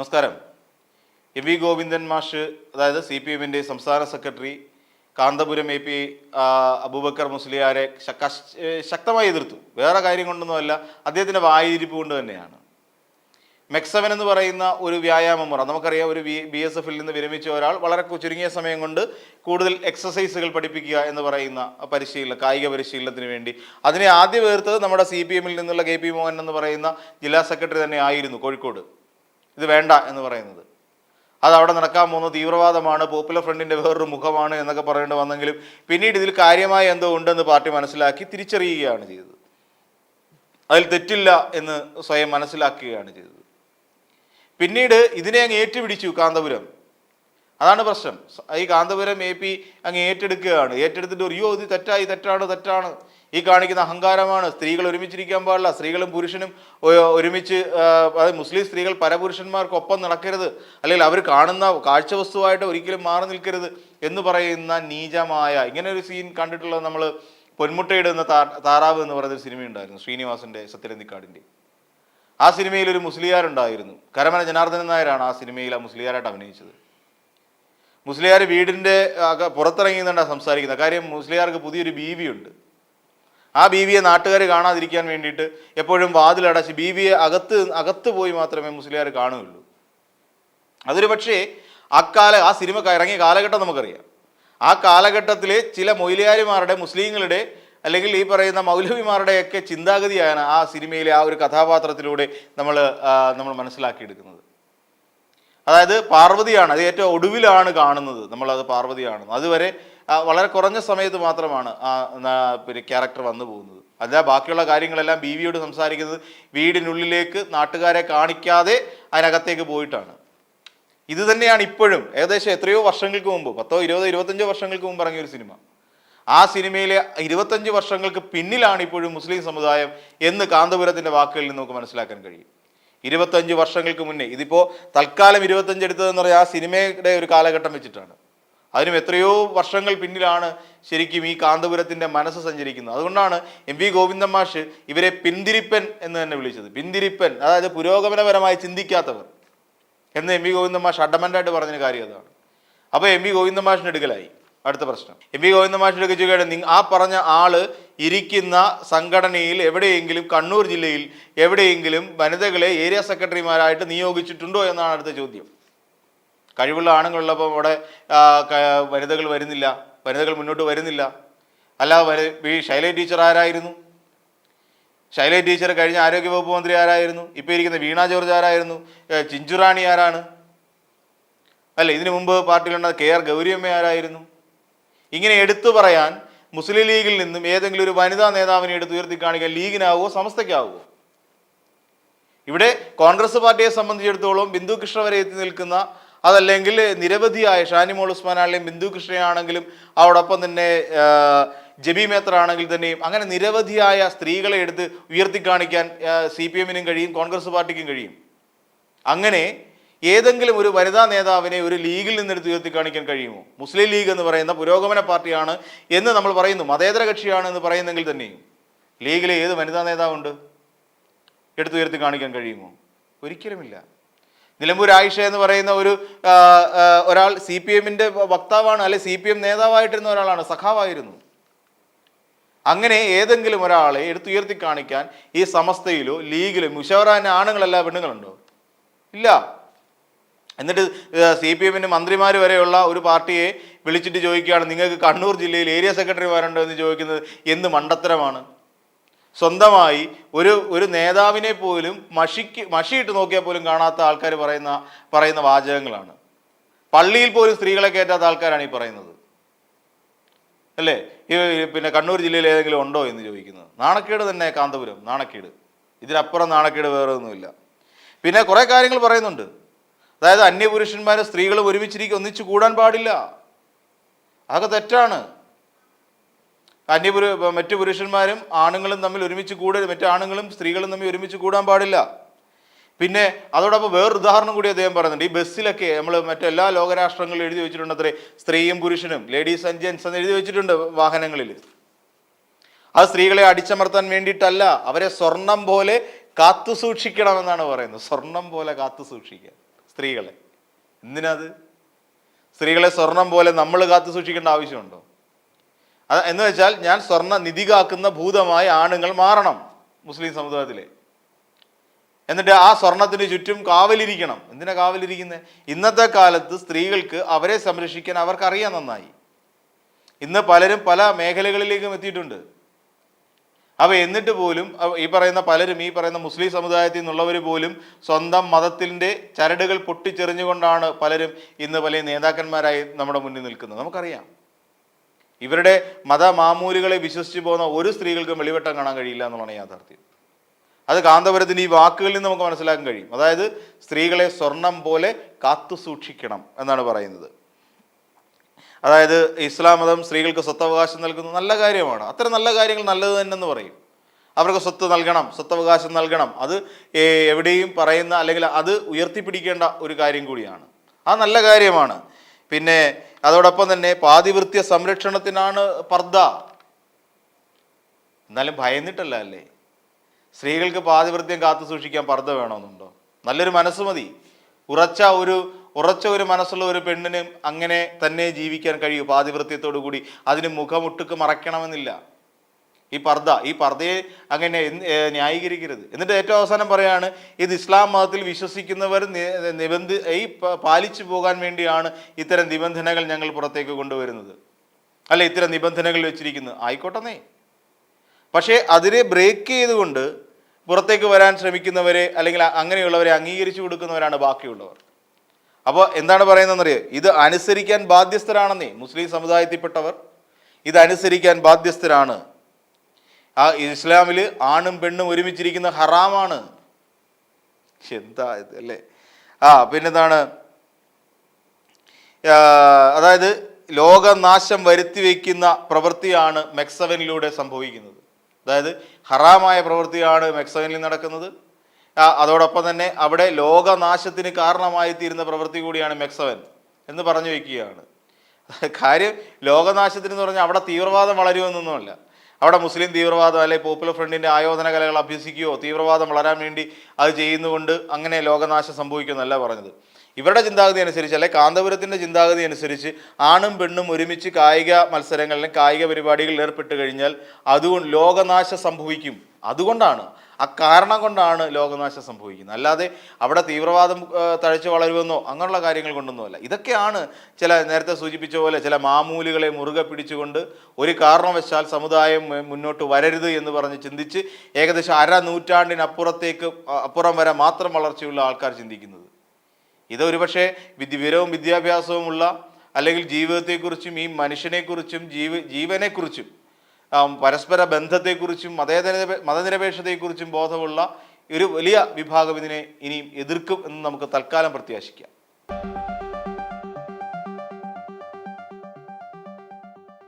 നമസ്കാരം. M V Govindan മാഷ് അതായത് സി പി എമ്മിന്റെ സംസ്ഥാന secretary Kanthapuram A P Abubakar മുസ്ലിയാരെ ശക്തമായി എതിർത്തു. വേറെ കാര്യം കൊണ്ടൊന്നുമല്ല അദ്ദേഹത്തിന്റെ വായിരിപ്പ് കൊണ്ട് തന്നെയാണ്. മെക്സവൻ എന്ന് പറയുന്ന ഒരു വ്യായാമ മുറ നമുക്കറിയാം ഒരു ബി ബി എസ് എഫിൽ നിന്ന് വിരമിച്ച ഒരാൾ വളരെ ചുരുങ്ങിയ സമയം കൊണ്ട് കൂടുതൽ എക്സസൈസുകൾ പഠിപ്പിക്കുക എന്ന് പറയുന്ന പരിശീലനം കായിക പരിശീലനത്തിന് വേണ്ടി. അതിനെ ആദ്യം വേർത്തത് നമ്മുടെ സി പി എമ്മിൽ നിന്നുള്ള കെ പി മോഹൻ എന്ന് പറയുന്ന ജില്ലാ സെക്രട്ടറി തന്നെ ആയിരുന്നു കോഴിക്കോട്. ഇത് വേണ്ട എന്ന് പറയുന്നത്. അത് അവിടെ നടക്കാൻ പോകുന്ന തീവ്രവാദമാണ് പോപ്പുലർ ഫ്രണ്ടിന്റെ വേറൊരു മുഖമാണ് എന്നൊക്കെ പറയേണ്ടി വന്നെങ്കിലും പിന്നീട് ഇതിൽ കാര്യമായ എന്തോ ഉണ്ടെന്ന് പാർട്ടി മനസ്സിലാക്കി തിരിച്ചറിയുകയാണ് ചെയ്തത്. അതിൽ തെറ്റില്ല എന്ന് സ്വയം മനസ്സിലാക്കുകയാണ് ചെയ്തത്. പിന്നീട് ഇതിനെ അങ്ങ് ഏറ്റുപിടിച്ചു കാന്തപുരം. അതാണ് പ്രശ്നം. ഈ കാന്തപുരം എ പി അങ്ങ് ഏറ്റെടുക്കുകയാണ്. ഏറ്റെടുത്തിട്ട് അയ്യോ ഇത് തെറ്റായി തെറ്റാണ് തെറ്റാണ്. ഈ കാണിക്കുന്ന അഹങ്കാരമാണ്. സ്ത്രീകൾ ഒരുമിച്ചിരിക്കാൻ പാടില്ല. സ്ത്രീകളും പുരുഷനും ഒരുമിച്ച് അതായത് മുസ്ലിം സ്ത്രീകൾ പരപുരുഷന്മാർക്കൊപ്പം നടക്കരുത്. അല്ലെങ്കിൽ അവർ കാണുന്ന കാഴ്ചവസ്തുവായിട്ട് ഒരിക്കലും മാറി നിൽക്കരുത് എന്ന് പറയുന്ന നീചമായ ഇങ്ങനെ ഒരു സീൻ കണ്ടിട്ടുള്ളത് നമ്മൾ പൊന്മുട്ടയിടുന്ന താറാവ് എന്ന് പറയുന്ന ഒരു സിനിമയുണ്ടായിരുന്നു ശ്രീനിവാസന്റെ സത്യരന്തിക്കാടിന്റെ ആ സിനിമയിൽ ഒരു മുസ്ലിയാരുണ്ടായിരുന്നു. കരമന ജനാർദ്ദനൻ നായരാണ് ആ സിനിമയിൽ ആ മുസ്ലിയാരായിട്ട് അഭിനയിച്ചത്. മുസ്ലിയാർ വീടിന്റെ പുറത്തിറങ്ങി നിന്നാണ് സംസാരിക്കുന്നത്. കാര്യം മുസ്ലിയാർക്ക് പുതിയൊരു ബീവിയുണ്ട് ആ ബീവിയെ നാട്ടുകാർ കാണാതിരിക്കാൻ വേണ്ടിയിട്ട് എപ്പോഴും വാതിലടച്ച് ബീവിയെ അകത്ത് അകത്ത് പോയി മാത്രമേ മുസ്ലിയാർ കാണുകയുള്ളൂ. അതൊരു പക്ഷേ അക്കാല ആ സിനിമ ഇറങ്ങിയ കാലഘട്ടം നമുക്കറിയാം. ആ കാലഘട്ടത്തിലെ ചില മൊയിലിയാരിമാരുടെ മുസ്ലിങ്ങളുടെ അല്ലെങ്കിൽ ഈ പറയുന്ന മൗലവിമാരുടെയൊക്കെ ചിന്താഗതിയാണ് ആ സിനിമയിലെ ആ ഒരു കഥാപാത്രത്തിലൂടെ നമ്മൾ നമ്മൾ മനസ്സിലാക്കിയെടുക്കുന്നത്. അതായത് പാർവതിയാണ് അത് ഏറ്റവും ഒടുവിലാണ് കാണുന്നത്. നമ്മളത് പാർവതിയാണ് അതുവരെ വളരെ കുറഞ്ഞ സമയത്ത് മാത്രമാണ് ആ പിന്നെ ക്യാരക്ടർ വന്നു പോകുന്നത്. അല്ല ബാക്കിയുള്ള കാര്യങ്ങളെല്ലാം ബി വിയോട് സംസാരിക്കുന്നത് വീടിനുള്ളിലേക്ക് നാട്ടുകാരെ കാണിക്കാതെ അതിനകത്തേക്ക് പോയിട്ടാണ്. ഇത് തന്നെയാണ് ഇപ്പോഴും ഏകദേശം എത്രയോ വർഷങ്ങൾക്ക് മുമ്പ് പത്തോ ഇരുപതോ ഇരുപത്തഞ്ചോ വർഷങ്ങൾക്ക് മുമ്പ് ഇറങ്ങിയ ഒരു സിനിമ. ആ സിനിമയിലെ ഇരുപത്തഞ്ച് വർഷങ്ങൾക്ക് പിന്നിലാണ് ഇപ്പോഴും മുസ്ലിം സമുദായം എന്ന് കാന്തപുരത്തിന്റെ വാക്കുകളിൽ നിന്ന് നമുക്ക് മനസ്സിലാക്കാൻ കഴിയും. ഇരുപത്തഞ്ച് വർഷങ്ങൾക്ക് മുന്നേ ഇതിപ്പോൾ തൽക്കാലം ഇരുപത്തഞ്ച് എടുത്തതെന്ന് പറയാം ആ സിനിമയുടെ ഒരു കാലഘട്ടം വെച്ചിട്ടാണ്. അതിനും എത്രയോ വർഷങ്ങൾ പിന്നിലാണ് ശരിക്കും ഈ കാന്തപുരത്തിന്റെ മനസ്സ് സഞ്ചരിക്കുന്നത്. അതുകൊണ്ടാണ് എം വി ഗോവിന്ദൻ മാഷ് ഇവരെ പിന്തിരിപ്പൻ എന്ന് തന്നെ വിളിച്ചത്. പിന്തിരിപ്പൻ അതായത് പുരോഗമനപരമായി ചിന്തിക്കാത്തവർ എന്ന് എം വി ഗോവിന്ദൻ മാഷ് അഡമന്റായിട്ട് പറഞ്ഞൊരു കാര്യം അതാണ്. അപ്പോൾ എം വി ഗോവിന്ദൻ മാഷിന് എടുക്കലായി. അടുത്ത പ്രശ്നം. എം വി ഗോവിന്ദൻ മാഷിന്റെ എടുക്കുകയാണ് നിങ്ങ ആ പറഞ്ഞ ആൾ ഇരിക്കുന്ന സംഘടനയിൽ എവിടെയെങ്കിലും കണ്ണൂർ ജില്ലയിൽ എവിടെയെങ്കിലും വനിതകളെ ഏരിയ സെക്രട്ടറിമാരായിട്ട് നിയോഗിച്ചിട്ടുണ്ടോ എന്നാണ് അടുത്ത ചോദ്യം. കഴിവുള്ള ആണുങ്ങളുള്ളപ്പോൾ അവിടെ വനിതകൾ വരുന്നില്ല വനിതകൾ മുന്നോട്ട് വരുന്നില്ല. അല്ലാതെ ഈ ശൈല ടീച്ചർ ആരായിരുന്നു? ശൈല ടീച്ചർ കഴിഞ്ഞ ആരോഗ്യവകുപ്പ് മന്ത്രി ആരായിരുന്നു? ഇപ്പോൾ ഇരിക്കുന്ന വീണ ജോർജ് ആരായിരുന്നു? ചിഞ്ചുറാണി ആരാണ്? അല്ല ഇതിനു മുമ്പ് പാർട്ടിയിലുണ്ട കെ ആർ ഗൗരിയമ്മ ആരായിരുന്നു? ഇങ്ങനെ എടുത്തു പറയാൻ മുസ്ലിം ലീഗിൽ നിന്നും ഏതെങ്കിലും ഒരു വനിതാ നേതാവിനെ എടുത്ത് ഉയർത്തി കാണിക്കാൻ ലീഗിനാവുമോ സമസ്തയ്ക്കാവോ ഇവിടെ കോൺഗ്രസ് പാർട്ടിയെ സംബന്ധിച്ചിടത്തോളം ബിന്ദു കൃഷ്ണ വരെ എത്തി നിൽക്കുന്ന അതല്ലെങ്കിൽ നിരവധിയായ ഷാനിമോൾ ഉസ്മാനാണെങ്കിലും ബിന്ദു കൃഷ്ണയാണെങ്കിലും അതോടൊപ്പം തന്നെ ജബി മേത്ര ആണെങ്കിൽ തന്നെയും അങ്ങനെ നിരവധിയായ സ്ത്രീകളെ എടുത്ത് ഉയർത്തി കാണിക്കാൻ സി പി എമ്മിനും കഴിയും കോൺഗ്രസ് പാർട്ടിക്കും കഴിയും. അങ്ങനെ ഏതെങ്കിലും ഒരു വനിതാ നേതാവിനെ ഒരു ലീഗിൽ നിന്നെടുത്ത് ഉയർത്തി കാണിക്കാൻ കഴിയുമോ? മുസ്ലിം ലീഗ് എന്ന് പറയുന്ന പുരോഗമന പാർട്ടിയാണ് എന്ന് നമ്മൾ പറയുന്നു. മതേതര കക്ഷിയാണ് എന്ന് പറയുന്നെങ്കിൽ തന്നെയും ലീഗിലെ ഏത് വനിതാ നേതാവുണ്ട്? എടുത്തുയർത്തി കാണിക്കാൻ കഴിയുമോ? ഒരിക്കലുമില്ല. നിലമ്പൂർ ആയിഷ എന്ന് പറയുന്ന ഒരു ഒരാൾ സി പി എമ്മിന്റെ വക്താവാണ് അല്ലെ സി പി എം നേതാവായിട്ടിരുന്ന ഒരാളാണ് സഖാവായിരുന്നു. അങ്ങനെ ഏതെങ്കിലും ഒരാളെ എടുത്തുയർത്തി കാണിക്കാൻ ഈ സമസ്തയിലോ ലീഗിലോ മുഷവറാന ആണുങ്ങളല്ല പെണ്ണുങ്ങളുണ്ടോ? ഇല്ല. എന്നിട്ട് സി പി എമ്മിന്റെ മന്ത്രിമാർ വരെയുള്ള ഒരു പാർട്ടിയെ വിളിച്ചിട്ട് ചോദിക്കുകയാണ് നിങ്ങൾക്ക് കണ്ണൂർ ജില്ലയിൽ ഏരിയ സെക്രട്ടറിമാരുണ്ടോ എന്ന് ചോദിക്കുന്നത് എന്ത് മണ്ടത്തരമാണ്? സ്വന്തമായി ഒരു ഒരു നേതാവിനെ പോലും മഷിക്ക് മഷിയിട്ട് നോക്കിയാൽ പോലും കാണാത്ത ആൾക്കാർ പറയുന്ന പറയുന്ന വാചകങ്ങളാണ്. പള്ളിയിൽ പോലും സ്ത്രീകളെ കയറ്റാത്ത ആൾക്കാരാണ് ഈ പറയുന്നത്. അല്ലേ? ഈ പിന്നെ കണ്ണൂർ ജില്ലയിൽ ഏതെങ്കിലും ഉണ്ടോ എന്ന് ചോദിക്കുന്നത്. നാണക്കേട് തന്നെ കാന്തപുരം നാണക്കേട്. ഇതിനപ്പുറം നാണക്കേട് വേറെ ഒന്നുമില്ല പിന്നെ കുറേ കാര്യങ്ങൾ പറയുന്നുണ്ട്. അതായത് അന്യപുരുഷന്മാരും സ്ത്രീകളും ഒരുമിച്ചിരിക്കും ഒന്നിച്ച് കൂടാൻ പാടില്ല. അതൊക്കെ തെറ്റാണ്. അന്യപുരു മറ്റു പുരുഷന്മാരും ആണുങ്ങളും തമ്മിൽ ഒരുമിച്ച് കൂടരുത് മറ്റു ആണുങ്ങളും സ്ത്രീകളും തമ്മിൽ ഒരുമിച്ച് കൂടാൻ പാടില്ല. പിന്നെ അതോടൊപ്പം വേറൊരു ഉദാഹരണം കൂടി അദ്ദേഹം പറയുന്നുണ്ട്. ഈ ബസ്സിലൊക്കെ നമ്മൾ മറ്റെല്ലാ ലോകരാഷ്ട്രങ്ങളും എഴുതി വെച്ചിട്ടുണ്ട് അത്രേ സ്ത്രീയും പുരുഷനും ലേഡീസ് ആൻഡ് ജെൻസ് എന്ന് എഴുതി വെച്ചിട്ടുണ്ട് വാഹനങ്ങളിൽ അത് സ്ത്രീകളെ അടിച്ചമർത്താൻ വേണ്ടിയിട്ടല്ല അവരെ സ്വർണം പോലെ കാത്തു സൂക്ഷിക്കണമെന്നാണ് പറയുന്നത്. സ്വർണം പോലെ കാത്തു സൂക്ഷിക്കുക. സ്ത്രീകളെ. എന്തിനാത് സ്ത്രീകളെ സ്വർണം പോലെ നമ്മൾ കാത്തു സൂക്ഷിക്കേണ്ട ആവശ്യമുണ്ടോ? അത് എന്ന് വെച്ചാൽ ഞാൻ സ്വർണ നിധി കാക്കുന്ന ഭൂതമായി ആണുങ്ങൾ മാറണം മുസ്ലിം സമുദായത്തിലെ. എന്നിട്ട് ആ സ്വർണത്തിന് ചുറ്റും കാവലിരിക്കണം. എന്തിനാ കാവലിരിക്കുന്നത് ഇന്നത്തെ കാലത്ത് സ്ത്രീകൾക്ക് അവരെ സംരക്ഷിക്കാൻ അവർക്കറിയാം നന്നായി. ഇന്ന് പലരും പല മേഖലകളിലേക്കും എത്തിയിട്ടുണ്ട്. അവ എന്നിട്ട് പോലും ഈ പറയുന്ന പലരും ഈ പറയുന്ന മുസ്ലിം സമുദായത്തിൽ നിന്നുള്ളവർ പോലും സ്വന്തം മതത്തിന്റെ ചരടുകൾ പൊട്ടിച്ചെറിഞ്ഞുകൊണ്ടാണ് പലരും ഇന്ന് പല നേതാക്കന്മാരായി നമ്മുടെ മുന്നിൽ നിൽക്കുന്നത്. നമുക്കറിയാം. ഇവരുടെ മത മാമൂലുകളെ വിശ്വസിച്ച് പോകുന്ന ഒരു സ്ത്രീകൾക്കും വെളിവെട്ടം കാണാൻ കഴിയില്ല എന്നുള്ളതാണ് യാഥാർത്ഥ്യം. അത് കാന്തപുരത്തിന്റെ ഈ വാക്കുകളിൽ നിന്ന് നമുക്ക് മനസ്സിലാക്കാൻ കഴിയും. അതായത് സ്ത്രീകളെ സ്വർണം പോലെ കാത്തു സൂക്ഷിക്കണം എന്നാണ് പറയുന്നത്. അതായത് ഇസ്ലാം മതം സ്ത്രീകൾക്ക് സ്വത്തവകാശം നൽകുന്നത് നല്ല കാര്യമാണ്. അത്തരം നല്ല കാര്യങ്ങൾ നല്ലത് തന്നെയെന്ന് പറയും. അവർക്ക് സ്വത്ത് നൽകണം സ്വത്തവകാശം നൽകണം. അത് എവിടെയും പറയുന്ന അല്ലെങ്കിൽ അത് ഉയർത്തിപ്പിടിക്കേണ്ട ഒരു കാര്യം കൂടിയാണ്. ആ നല്ല കാര്യമാണ്. പിന്നെ അതോടൊപ്പം തന്നെ പാതിവൃത്യ സംരക്ഷണത്തിനാണ് പർദ്ദ. എന്നാലും ഭയന്നിട്ടല്ല അല്ലേ? സ്ത്രീകൾക്ക് പാതിവൃത്യം കാത്തു സൂക്ഷിക്കാൻ പർദ്ദ വേണമെന്നുണ്ടോ? നല്ലൊരു മനസ്സ് മതി. ഉറച്ച ഒരു ഉറച്ച ഒരു മനസ്സുള്ള ഒരു പെണ്ണിന് അങ്ങനെ തന്നെ ജീവിക്കാൻ കഴിയൂ. പാതിവൃത്യത്തോടു കൂടി അതിന് മുഖമുട്ടുക്ക് മറയ്ക്കണമെന്നില്ല. ഈ പർദ്ദ ഈ പർദ്ദയെ അങ്ങനെ ന്യായീകരിക്കരുത്. എന്നിട്ട് ഏറ്റവും അവസാനം പറയാണ് ഇത് ഇസ്ലാം മതത്തിൽ വിശ്വസിക്കുന്നവർ നിബന്ധ ഈ പാലിച്ചു പോകാൻ വേണ്ടിയാണ് ഇത്തരം നിബന്ധനകൾ ഞങ്ങൾ പുറത്തേക്ക് കൊണ്ടുവരുന്നത്. അല്ല ഇത്തരം നിബന്ധനകൾ വെച്ചിരിക്കുന്നത്. ആയിക്കോട്ടെന്നേ. പക്ഷേ അതിനെ ബ്രേക്ക് ചെയ്തുകൊണ്ട് പുറത്തേക്ക് വരാൻ ശ്രമിക്കുന്നവരെ അല്ലെങ്കിൽ അങ്ങനെയുള്ളവരെ അംഗീകരിച്ചു കൊടുക്കുന്നവരാണ് ബാക്കിയുള്ളവർ. അപ്പോൾ എന്താണ് പറയുന്നതെന്നറിയോ? ഇത് അനുസരിക്കാൻ ബാധ്യസ്ഥരാണെന്നേ. മുസ്ലിം സമുദായത്തിൽപ്പെട്ടവർ ഇതനുസരിക്കാൻ ബാധ്യസ്ഥരാണ്. ആ ഇസ്ലാമിൽ ആണും പെണ്ണും ഒരുമിച്ചിരിക്കുന്ന ഹറാമാണ്. എന്താ അല്ലേ? ആ പിന്നെന്താണ്? അതായത് ലോകനാശം വരുത്തി വയ്ക്കുന്ന പ്രവൃത്തിയാണ് മെക്സവനിലൂടെ സംഭവിക്കുന്നത്. അതായത് ഹറാമായ പ്രവൃത്തിയാണ് മെക്സവനിൽ നടക്കുന്നത്. അതോടൊപ്പം തന്നെ അവിടെ ലോകനാശത്തിന് കാരണമായി തീരുന്ന പ്രവൃത്തി കൂടിയാണ് മെക്സവൻ എന്ന് പറഞ്ഞു വയ്ക്കുകയാണ് കാര്യം ലോകനാശത്തിന് എന്ന് പറഞ്ഞാൽ അവിടെ തീവ്രവാദം വളരുമെന്നൊന്നുമല്ല. അവിടെ മുസ്ലിം തീവ്രവാദം അല്ലെങ്കിൽ പോപ്പുലർ ഫ്രണ്ടിന്റെ ആയോധന കലകൾ അഭ്യസിക്കുകയോ തീവ്രവാദം വളരാൻ വേണ്ടി അത് ചെയ്യുന്നുകൊണ്ട് അങ്ങനെ ലോകനാശം സംഭവിക്കുമെന്നല്ല പറഞ്ഞത്. ഇവരുടെ ചിന്താഗതി അനുസരിച്ച് അല്ലെ കാന്തപുരത്തിന്റെ ചിന്താഗതി അനുസരിച്ച് ആണും പെണ്ണും ഒരുമിച്ച് കായിക മത്സരങ്ങളിൽ കായിക പരിപാടികളിൽ ഏർപ്പെട്ട് കഴിഞ്ഞാൽ അതുകൊണ്ട് ലോകനാശം സംഭവിക്കും. അതുകൊണ്ടാണ് അക്കാരണം കൊണ്ടാണ് ലോകനാശം സംഭവിക്കുന്നത്. അല്ലാതെ അവിടെ തീവ്രവാദം തഴച്ചു വളരുമെന്നോ അങ്ങനെയുള്ള കാര്യങ്ങൾ കൊണ്ടൊന്നുമല്ല. ഇതൊക്കെയാണ് ചില നേരത്തെ സൂചിപ്പിച്ച പോലെ ചില മാമൂലുകളെ മുറുകെ പിടിച്ചുകൊണ്ട് ഒരു കാരണവശാൽ സമുദായം മുന്നോട്ട് വരരുത് എന്ന് പറഞ്ഞ് ചിന്തിച്ച് ഏകദേശം അര നൂറ്റാണ്ടിനപ്പുറത്തേക്ക് അപ്പുറം വരെ മാത്രം വളർച്ചയുള്ള ആൾക്കാർ ചിന്തിക്കുന്നത്. ഇത് ഒരുപക്ഷെ വിദ്യ വിവരവും വിദ്യാഭ്യാസവുമുള്ള അല്ലെങ്കിൽ ജീവിതത്തെക്കുറിച്ചും ഈ മനുഷ്യനെക്കുറിച്ചും ജീവ ജീവനെക്കുറിച്ചും പരസ്പര ബന്ധത്തെക്കുറിച്ചും മതേതര മതനിരപേക്ഷതയെക്കുറിച്ചും ബോധമുള്ള ഒരു വലിയ വിഭാഗം ഇതിനെ ഇനിയും എതിർക്കും എന്ന് നമുക്ക് തൽക്കാലം പ്രത്യാശിക്കാം.